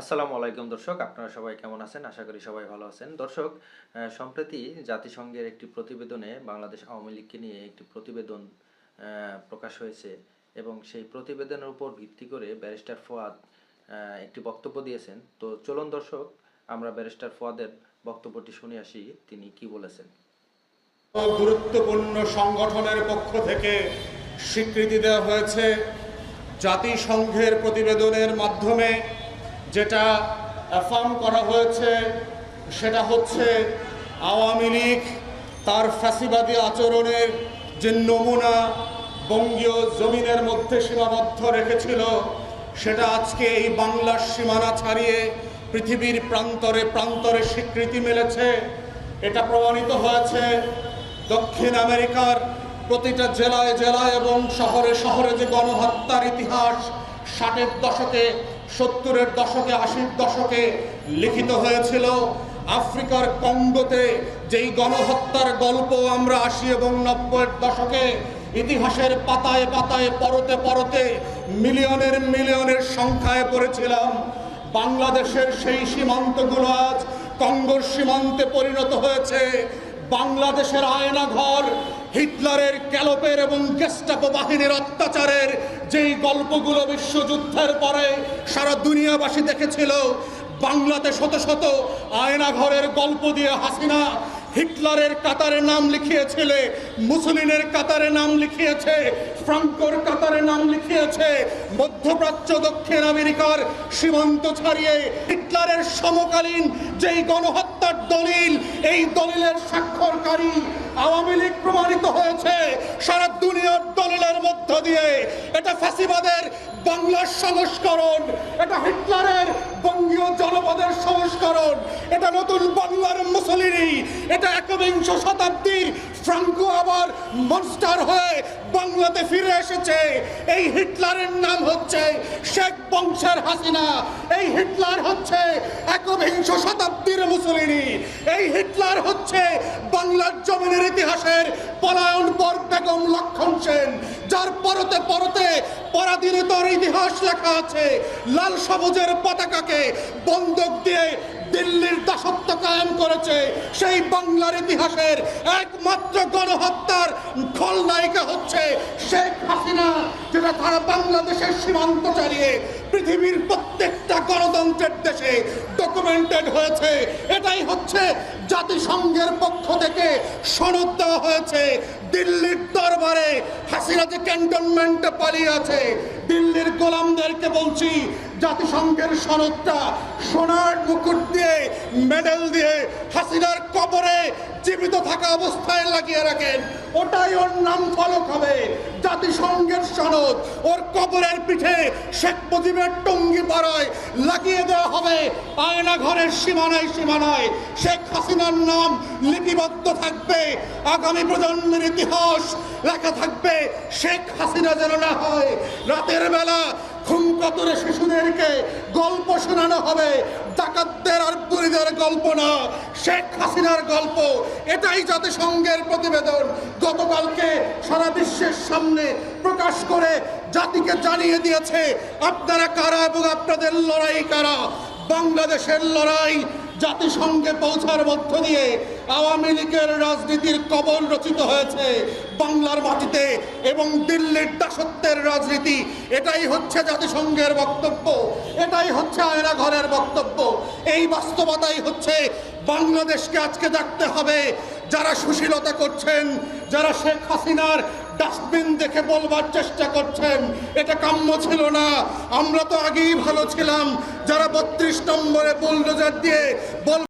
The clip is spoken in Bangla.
আসসালামু আলাইকুম দর্শক, আপনারা সবাই কেমন আছেন? আশা করি সবাই ভালো আছেন। দর্শক সম্প্রতি জাতিসংঘের একটি প্রতিবেদনে বাংলাদেশ আওয়ামী লীগকে নিয়ে একটি প্রতিবেদন প্রকাশ হয়েছে এবং সেই প্রতিবেদনের উপর ভিত্তি করে ব্যারিস্টার ফোয়াদ একটি বক্তব্য দিয়েছেন। তো চলুন দর্শক, আমরা ব্যারিস্টার ফোয়াদের বক্তব্যটি শুনে আসি তিনি কি বলেছেন। গুরুত্বপূর্ণ সংগঠনের পক্ষ থেকে স্বীকৃতি দেওয়া হয়েছে। জাতিসংঘের প্রতিবেদনের মাধ্যমে যেটা অ্যাফার্ম করা হয়েছে, সেটা হচ্ছে আওয়ামী লীগ তার ফ্যাসিবাদী আচরণের যে নমুনা বঙ্গীয় জমিনের মধ্যে সীমাবদ্ধ রেখেছিল, সেটা আজকে এই বাংলার সীমানা ছাড়িয়ে পৃথিবীর প্রান্তরে প্রান্তরে স্বীকৃতি মিলেছে। এটা প্রমাণিত হয়েছে দক্ষিণ আমেরিকার প্রতিটা জেলায় জেলায় এবং শহরে শহরে যে গণহত্যার ইতিহাস ষাটের দশকে, সত্তরের দশকে, আশির দশকে লিখিত হয়েছিল, আফ্রিকার কঙ্গোতে যেই গণহত্যার গল্প আমরা আশি এবং নব্বইয়ের দশকে ইতিহাসের পাতায় পাতায় পরতে পরতে মিলিয়নের মিলিয়নের সংখ্যায় পড়েছিলাম, বাংলাদেশের সেই সীমান্তগুলো আজ কঙ্গোর সীমান্তে পরিণত হয়েছে। বাংলাদেশের আয়না ঘর হিটলারের ক্যালোপের এবং গেস্টাপো বাহিনীর অত্যাচারের যেই গল্পগুলো বিশ্বযুদ্ধের পরে সারা দুনিয়াবাসী দেখেছিল বাংলাতে শত শত আয়না ঘরের গল্প দিয়ে হাসিনা হিটলারের কাতারে নাম লিখিয়েছিলে মুসলিনের কাতারে নাম লিখিয়েছে, ফ্রাঙ্কোর কাতারে নাম লিখিয়েছে, মধ্যপ্রাচ্য, দক্ষিণ আমেরিকার সীমান্ত ছাড়িয়ে হিটলারের সমকালীন যেই গণহত্যার দলিল, এই দলিলের স্বাক্ষরকারী আওয়ামী লীগ প্রমাণিত হয়েছে। সারা দুনিয়ার দলিলের মধ্য দিয়ে এটা ফ্যাসিবাদের বাংলার সংস্করণ, এটা হিটলারের বঙ্গীয় সংস্করণ এটা নতুন বাংলার মুসলিনী এটা একবিংশ শতাব্দীর ফ্রাঙ্কো আবার মনস্টার হয়ে বাংলাতে ফিরে এসেছে। এই হিটলারের নাম হচ্ছে শেখ বংশের হাসিনা। এই হিটলার হচ্ছে একবিংশ শতাব্দীর মুসলিনী এই হিটলার হচ্ছে বাংলার জমিনের ইতিহাসের পলায়ন পর বেগম লক্ষণ সেন, যার পরতে পরতে পরাধীনতার ইতিহাস লেখা আছে। লাল সবুজের পতাকাকে বন্দুক দিয়ে দিল্লির দাসত্ব কায়েম করেছে সেই বাংলার ইতিহাসের একমাত্র গণহত্যার খলনায়িকা হচ্ছে শেখ হাসিনা, যেটা তারা বাংলাদেশের সীমান্ত চালিয়ে পৃথিবীর প্রত্যেকটা গণতন্ত্রের দেশে ডকুমেন্টেড হয়েছে। এটাই হচ্ছে জাতিসংঘের পক্ষ থেকে সনদ দেওয়া হয়েছে। দিল্লির দরবারে হাসিনা যে ক্যান্টনমেন্টে পালিয়ে আছে। দিল্লির গোলামদেরকে বলছি, জাতিসংঘের সনদটা সোনার মুকুট দিয়ে, মেডেল দিয়ে হাসিনার কবরে জীবিত থাকা অবস্থায় লাগিয়ে রাখেন। ওটাই ওর নাম ফলক হবে, জাতিসংঘের সনদ। ওর কবরের পিঠে শেখ মুজিবের টঙ্গি পাড়ায় লাগিয়ে দেওয়া হবে। আয়না ঘরের সীমানায় সীমানায় শেখ হাসিনার নাম লিপিবদ্ধ থাকবে। আগামী প্রজন্মের ইতিহাস লেখা থাকবে, শেখ হাসিনা যেন না হয়। রাতের বেলা খুন কাতরে শিশুদেরকে গল্প শোনানো হবে। ডাকাতদের আর বুড়িদের গল্প না, শেখ হাসিনার গল্প। এটাই জাতিসংঘের প্রতিবেদন। গতকালকে সারা বিশ্বের সামনে প্রকাশ করে জাতিকে জানিয়ে দিয়েছে, আপনারা কারা এবং আপনাদের লড়াই কারা? বাংলাদেশের লড়াই জাতিসংঘে পৌঁছার মধ্য দিয়ে আওয়ামী লীগের রাজনীতির কবল রচিত হয়েছে বাংলার মাটিতে এবং দিল্লির দাসত্বের রাজনীতি। এটাই হচ্ছে জাতিসংঘের বক্তব্য, এটাই হচ্ছে আয়না ঘরের বক্তব্য। এই বাস্তবতাই হচ্ছে বাংলাদেশকে আজকে দেখতে হবে। যারা সুশীলতা করছেন, যারা শেখ হাসিনার ডাস্টবিন দেখে বলবার চেষ্টা করছেন। এটা কাম্য ছিল না। আমরা তো আগেই ভালো ছিলাম। যারা বত্রিশ নম্বরে বুলডোজার দিয়ে বল